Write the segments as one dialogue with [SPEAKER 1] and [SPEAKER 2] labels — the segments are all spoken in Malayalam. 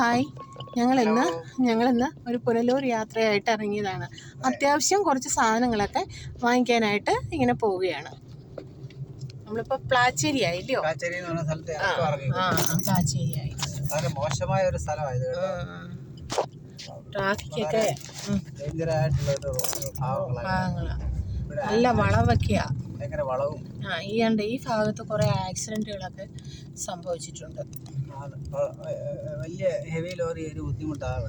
[SPEAKER 1] ഹായ്. ഞങ്ങളിന്ന് ഞങ്ങളിന്ന് ഒരു പുനലൂർ യാത്രയായിട്ട് ഇറങ്ങിയതാണ്. അത്യാവശ്യം കുറച്ച് സാധനങ്ങളൊക്കെ വാങ്ങിക്കാനായിട്ട് ഇങ്ങനെ പോവുകയാണ്. നമ്മളിപ്പോ പ്ലാച്ചേരി ആയില്ലയോ
[SPEAKER 2] കാച്ചേരി എന്ന് പറഞ്ഞ സ്ഥലത്ത്
[SPEAKER 1] ആ
[SPEAKER 2] ഇറക്കം ഇറങ്ങി.
[SPEAKER 1] ആ പ്ലാച്ചേരി ആയി
[SPEAKER 2] വളരെ മോശമായ ഒരു സ്ഥലമായത്
[SPEAKER 1] ട്രാഫിക്കൊക്കെ
[SPEAKER 2] ഭാഗങ്ങളാണ്
[SPEAKER 1] നല്ല വളവൊക്കെയാ.
[SPEAKER 2] വളവും.
[SPEAKER 1] ആ ഈ ഉണ്ട് ഈ ഭാഗത്ത് കുറെ ആക്സിഡന്റുകളൊക്കെ സംഭവിച്ചിട്ടുണ്ട്.
[SPEAKER 2] വലിയ ഹെവി ലോറി ഒരു ബുദ്ധിമുട്ടാണ്.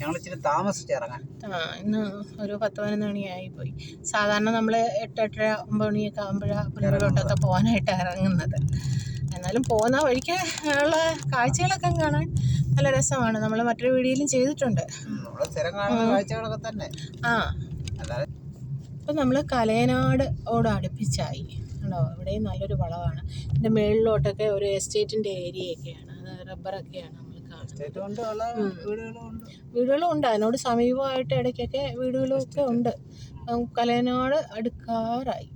[SPEAKER 2] ഞങ്ങൾ ഇച്ചിരി താമസിച്ച് ഇറങ്ങാൻ.
[SPEAKER 1] ആ ഇന്ന് ഒരു പത്ത് പതിനൊന്ന് മണിയായി പോയി സാധാരണ നമ്മൾ എട്ട് എട്ടര ഒമ്പത് മണിയൊക്കെ ആകുമ്പോഴാണ് പോകാനായിട്ട് ഇറങ്ങുന്നത്. എന്നാലും പോകുന്ന വഴിക്ക് ഉള്ള കാഴ്ചകളൊക്കെ കാണാൻ നല്ല രസമാണ്. നമ്മൾ മറ്റൊരു വീഡിയോയിലും ചെയ്തിട്ടുണ്ട്.
[SPEAKER 2] നമ്മൾ സ്ഥിരം കാണുന്ന കാഴ്ചകളൊക്കെ തന്നെ.
[SPEAKER 1] ആ.
[SPEAKER 2] അല്ലാതെ
[SPEAKER 1] നമ്മൾ കലയനാട് ഓട് അടുപ്പിച്ചായി. ഉണ്ടോ ഇവിടെയും നല്ലൊരു വളവാണ്. ഇതിന്റെ മേളിലോട്ടൊക്കെ ഒരു എസ്റ്റേറ്റിന്റെ ഏരിയയൊക്കെയാണ്. അത് റബ്ബറൊക്കെയാണ് നമ്മൾ കാണുന്നത്.
[SPEAKER 2] വീടുകളും ഉണ്ട്.
[SPEAKER 1] അതിനോട് സമീപമായിട്ട് ഇടയ്ക്കൊക്കെ വീടുകളും ഒക്കെ ഉണ്ട്. കലയനാട് അടുക്കാറായി.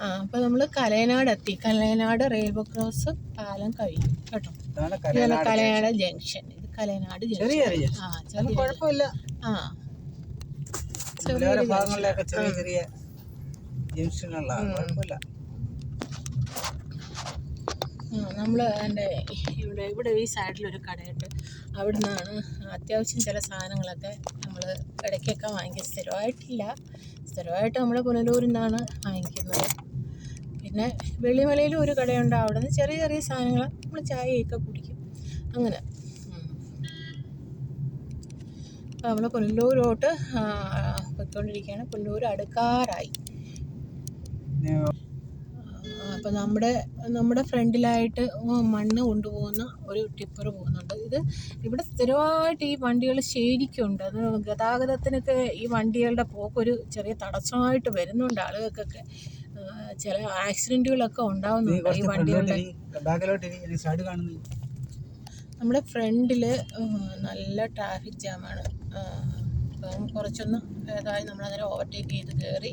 [SPEAKER 1] ആ അപ്പൊ നമ്മൾ കലയനാട് എത്തി കലയനാട് റെയിൽവേ ക്രോസ് പാലം കഴിഞ്ഞു. കേട്ടോ? കലയനാട് ജംഗ്ഷൻ. കലയനാട്
[SPEAKER 2] ചെറിയ ചെറിയ
[SPEAKER 1] ആ ചെറിയ
[SPEAKER 2] കുഴപ്പമില്ല.
[SPEAKER 1] ആ.
[SPEAKER 2] വേറെ ഭാഗങ്ങളിലൊക്കെ ചെറിയ ചെറിയ ജംഗ്ഷനുകളാണ് കുഴപ്പമില്ല.
[SPEAKER 1] നമ്മൾ എന്റെ ഇവിടെ ഇവിടെ ഈ സൈഡിലൊരു കടയുണ്ട്. അവിടെ നിന്നാണ് അത്യാവശ്യം ചില സാധനങ്ങളൊക്കെ നമ്മൾ ഇടയ്ക്കൊക്കെ വാങ്ങിക്കുക സ്ഥിരമായിട്ടില്ല. സ്ഥിരമായിട്ട് നമ്മൾ പുനലൂരിൽ നിന്നാണ് വാങ്ങിക്കുന്നത്. പിന്നെ വെള്ളിമലയിലും ഒരു കടയുണ്ട്. അവിടെ നിന്ന് ചെറിയ ചെറിയ സാധനങ്ങൾ നമ്മൾ ചായയൊക്കെ കുടിക്കും. അങ്ങനെ. അപ്പോൾ നമ്മൾ പുനലൂരോട്ട് പൊയ്ക്കൊണ്ടിരിക്കുകയാണ് പുനലൂർ അടുക്കാറായി.
[SPEAKER 2] അപ്പം
[SPEAKER 1] അപ്പോൾ നമ്മുടെ നമ്മുടെ ഫ്രണ്ടിലായിട്ട് മണ്ണ് കൊണ്ടുപോകുന്ന ഒരു ടിപ്പർ പോകുന്നുണ്ട്. ഇത് ഇവിടെ സ്ഥിരമായിട്ട് ഈ വണ്ടികൾ ശരിക്കുണ്ട് അത് ഗതാഗതത്തിനൊക്കെ ഈ വണ്ടികളുടെ പോക്കൊരു ചെറിയ തടസ്സമായിട്ട് വരുന്നുണ്ട് ആളുകൾക്കൊക്കെ. ചില ആക്സിഡന്റുകളൊക്കെ
[SPEAKER 2] ഉണ്ടാകുന്നുണ്ട്
[SPEAKER 1] ഉണ്ടാവുന്നുണ്ട് ഈ വണ്ടികളുടെ
[SPEAKER 2] ഫ്രണ്ടോട്ടിരി ബാക്കിലോട്ടിരി എനിക്ക് സൈഡ് കാണുന്നില്ല
[SPEAKER 1] നമ്മുടെ ഫ്രണ്ടിൽ നല്ല ട്രാഫിക് ജാമാണ് അപ്പം കുറച്ചൊന്ന് നമ്മൾ നമ്മളതിനെ ഓവർടേക്ക് ചെയ്ത് കയറി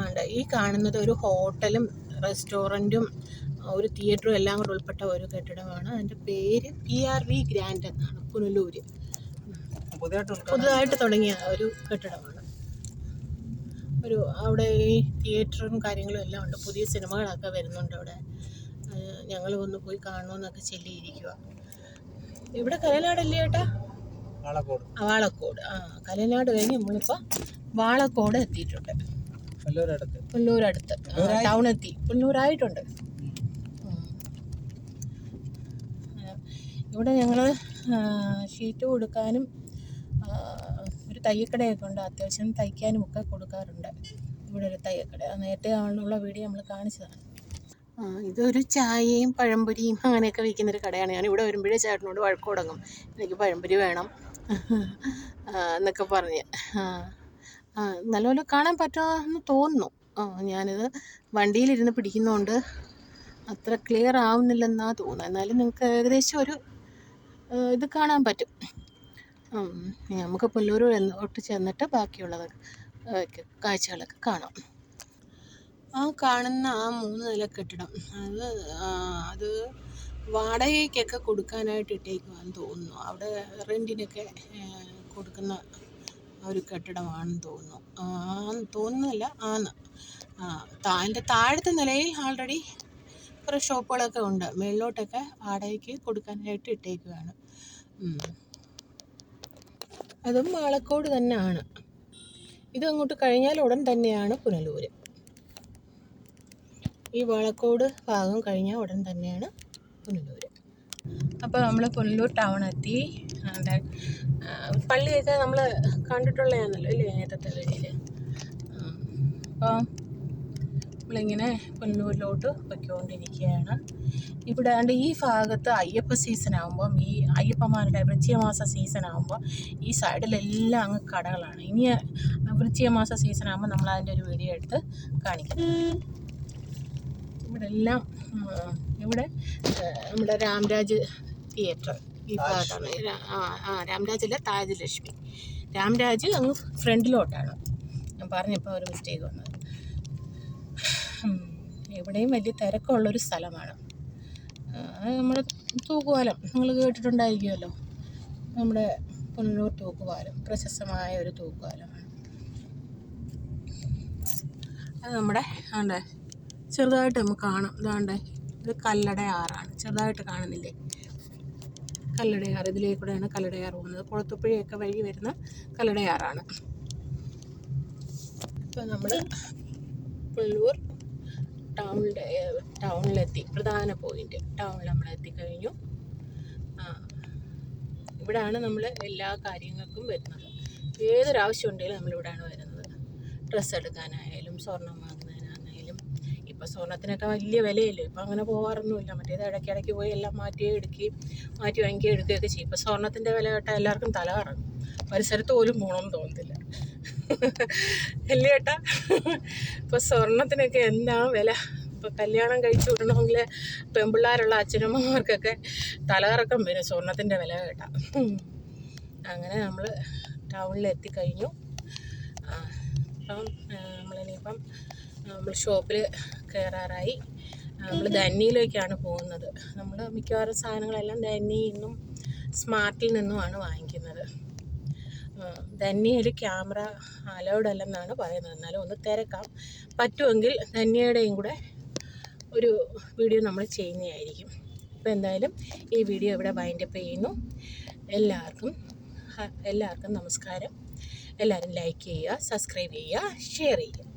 [SPEAKER 1] ആണ്ട് ഈ കാണുന്നത് ഒരു ഹോട്ടലും റെസ്റ്റോറന്റും ഒരു തിയേറ്ററും എല്ലാം കൂടെ ഉൾപ്പെട്ട ഒരു കെട്ടിടമാണ്. അതിന്റെ പേര് പി ആർ വി ഗ്രാൻഡ് എന്നാണ് പുനലൂര്. പുതുതായിട്ട് തുടങ്ങിയ ഒരു കെട്ടിടമാണ്. ഒരു അവിടെ ഈ തിയേറ്ററും കാര്യങ്ങളും എല്ലാം ഉണ്ട്. പുതിയ സിനിമകളൊക്കെ വരുന്നുണ്ട് അവിടെ. ഞങ്ങൾ ഒന്ന് പോയി കാണണമെന്നൊക്കെ ചെല്ലിയിരിക്കുക ഇവിടെ കലനാടല്ലേ ചേട്ടാ
[SPEAKER 2] വാളക്കോട്.
[SPEAKER 1] ആ, വാളക്കോട്. ആ കലനാട് കഴിഞ്ഞ് നമ്മളിപ്പോൾ വാളക്കോട് എത്തിയിട്ടുണ്ട്. ടൗണെത്തി. ടൗൺ എത്തി പുല്ലൂരായിട്ടുണ്ട്. ഇവിടെ ഞങ്ങൾ ഷീറ്റ് കൊടുക്കാനും ഒരു തയ്യക്കടയൊക്കെ ഉണ്ട് അത്യാവശ്യം തയ്ക്കാനും ഒക്കെ കൊടുക്കാറുണ്ട്. ഇവിടെ ഒരു തയ്യക്കട നേരത്തെ ആളുള്ള വീഡിയോ നമ്മൾ കാണിച്ചതാണ്. ഇതൊരു ചായയും പഴംപൊരിയും അങ്ങനെയൊക്കെ വിൽക്കുന്നൊരു കടയാണ്. ഞാൻ ഇവിടെ വരുമ്പോഴേ ചേട്ടനോട് വഴക്ക് തുടങ്ങും. എനിക്ക് പഴംപൊരി വേണം. എന്നൊക്കെ പറഞ്ഞ്. നല്ലപോലെ കാണാൻ പറ്റുമെന്ന് തോന്നുന്നു. ഞാനിത് വണ്ടിയിലിരുന്ന് പിടിക്കുന്നതുകൊണ്ട് അത്ര ക്ലിയർ ആവുന്നില്ലെന്നാണ് തോന്നുന്നത് എന്നാലും നിങ്ങൾക്ക് ഏകദേശം ഒരു ഇത് കാണാൻ പറ്റും. നമുക്ക് പുല്ലൂർ ഒട്ട് ചെന്നിട്ട് ബാക്കിയുള്ളത് കാഴ്ചകളൊക്കെ കാണാം. ആ കാണുന്ന ആ മൂന്ന് നില കെട്ടിടം അത് അത് വാടകയ്ക്കൊക്കെ കൊടുക്കാനായിട്ട് ഇട്ടേക്കുവാന്ന് തോന്നുന്നു. അവിടെ റെന്റിനൊക്കെ കൊടുക്കുന്ന ഒരു കെട്ടിടമാണെന്ന് തോന്നുന്നു. ആ തോന്നുന്നില്ല ആന്ന്. അതിന്റെ താഴത്തെ നിലയിൽ ആൾറെഡി കുറേ ഷോപ്പുകളൊക്കെ ഉണ്ട്. മേളിലോട്ടൊക്കെ വാടകയ്ക്ക് കൊടുക്കാനായിട്ട് ഇട്ടേക്കുവാണ്. അതും വാളക്കോട് തന്നെയാണ്. ഇത് അങ്ങോട്ട് കഴിഞ്ഞാൽ ഉടൻ തന്നെയാണ് പുനലൂർ ഈ വാളക്കോട് ഭാഗം കഴിഞ്ഞാൽ ഉടൻ തന്നെയാണ് പുനലൂർ അപ്പോൾ നമ്മൾ പുനലൂർ ടൗൺ എത്തി. പള്ളിയൊക്കെ നമ്മൾ കണ്ടിട്ടുള്ളതാണല്ലോ അല്ലേ നേരത്തെ വഴിയിൽ അപ്പോൾ നമ്മളിങ്ങനെ പുനലൂരിലോട്ട് പൊയ്ക്കൊണ്ടിരിക്കുകയാണ് ഇവിടെ ആണ്ട് ഈ ഭാഗത്ത് അയ്യപ്പ സീസൺ ആകുമ്പം ഈ അയ്യപ്പന്മാരുടെ വൃശ്ചികമാസ സീസൺ ആകുമ്പോൾ ഈ സൈഡിലെല്ലാം അങ്ങ് കടകളാണ്. ഇനി വൃശ്ചികമാസ സീസൺ ആകുമ്പോൾ നമ്മൾ അതിന്റെ ഒരു വീഡിയോ എടുത്ത് കാണിക്കും. ഇവിടെ എല്ലാം ഇവിടെ നമ്മുടെ രാംരാജ് തിയേറ്റർ ഈ ഭാഗത്താണ് ആ രാംരാജിലെ രാംരാജല്ല താജ് ലക്ഷ്മി രാംരാജ് അങ്ങ് ഫ്രണ്ടിലോട്ടാണ്. ഞാൻ പറഞ്ഞപ്പോൾ ഒരു മിസ്റ്റേക്ക് വന്നത്. ഇവിടെയും വലിയ തിരക്കുള്ളൊരു സ്ഥലമാണ്. നമ്മുടെ തൂക്കുപാലം നിങ്ങൾ കേട്ടിട്ടുണ്ടായിരിക്കുമല്ലോ. നമ്മുടെ പുനലൂർ തൂക്കുപാലം പ്രശസ്തമായ ഒരു തൂക്കുപാലമാണ് അത് നമ്മുടെ ആണ്ടെ ചെറുതായിട്ട് നമുക്ക് കാണാം. ഇതാണ്ട് ഇത് കല്ലടയാറാണ്. ചെറുതായിട്ട് കാണുന്നില്ലേ? കല്ലടയാറ് ഇതിലേ കൂടെയാണ് കല്ലടയാറ് പോകുന്നത്. കുളത്തുപ്പുഴയൊക്കെ വഴി വരുന്ന കല്ലടയാറാണ്. ഇപ്പം നമ്മൾ പുല്ലൂർ ടൗണിന്റെ ടൗണിലെത്തി പ്രധാന പോയിന്റ് ടൗണിൽ നമ്മൾ എത്തിക്കഴിഞ്ഞു ഇവിടാണ് നമ്മൾ എല്ലാ കാര്യങ്ങൾക്കും വരുന്നത്. ഏതൊരാവശ്യം ഉണ്ടെങ്കിലും നമ്മളിവിടെയാണ് വരുന്നത്. ഡ്രസ്സ് എടുക്കാനായാലും സ്വർണം വാങ്ങുന്നതിനാണെങ്കിലും ഇപ്പോൾ സ്വർണത്തിനൊക്കെ വലിയ വിലയല്ലേ? ഇപ്പം അങ്ങനെ പോകാറൊന്നുമില്ല മറ്റേത് ഇടയ്ക്കിടയ്ക്ക് പോയി എല്ലാം മാറ്റി എടുക്കുകയും മാറ്റി വാങ്ങിക്കുകയും എടുക്കുകയൊക്കെ ചെയ്യും. ഇപ്പോൾ സ്വർണത്തിന്റെ വില കേട്ടാൽ എല്ലാവർക്കും തല കറങ്ങും. പരിസരത്ത് പോലും പോകണമെന്ന് തോന്നത്തില്ല. അല്ലേ ഏട്ടാ ഇപ്പോൾ സ്വർണത്തിനൊക്കെ എന്താ വില? ഇപ്പോൾ കല്യാണം കഴിച്ചു വിടണമെങ്കിൽ പെൺപിള്ളേരുള്ള അച്ഛനമ്മമാർക്കൊക്കെ തലകറക്കം വരും സ്വർണത്തിന്റെ വില കേട്ടാ. അങ്ങനെ നമ്മൾ ടൗണിൽ എത്തിക്കഴിഞ്ഞു. കഴിഞ്ഞു അപ്പം നമ്മളിനിയിപ്പം നമ്മൾ ഷോപ്പിൽ കയറാറായി നമ്മൾ ധന്നിയിലേക്കാണ് പോകുന്നത്. നമ്മൾ മിക്കവാറും സാധനങ്ങളെല്ലാം ധന്നിയിൽ നിന്നും സ്മാർട്ടിൽ നിന്നുമാണ് വാങ്ങിക്കുന്നത്. ധന്യയിൽ ക്യാമറ അലൗഡ് അല്ലെന്നാണ് പറയുന്നത്. എന്നാലും ഒന്ന് തിരക്കാം. പറ്റുമെങ്കിൽ ധന്യയുടെയും കൂടെ ഒരു വീഡിയോ നമ്മൾ ചെയ്യുന്നതായിരിക്കും. അപ്പോൾ എന്തായാലും ഈ വീഡിയോ ഇവിടെ വൈൻഡപ്പ് ചെയ്യുന്നു. എല്ലാവർക്കും എല്ലാവർക്കും നമസ്കാരം. എല്ലാവരും ലൈക്ക് ചെയ്യുക സബ്സ്ക്രൈബ് ചെയ്യുക ഷെയർ ചെയ്യുക.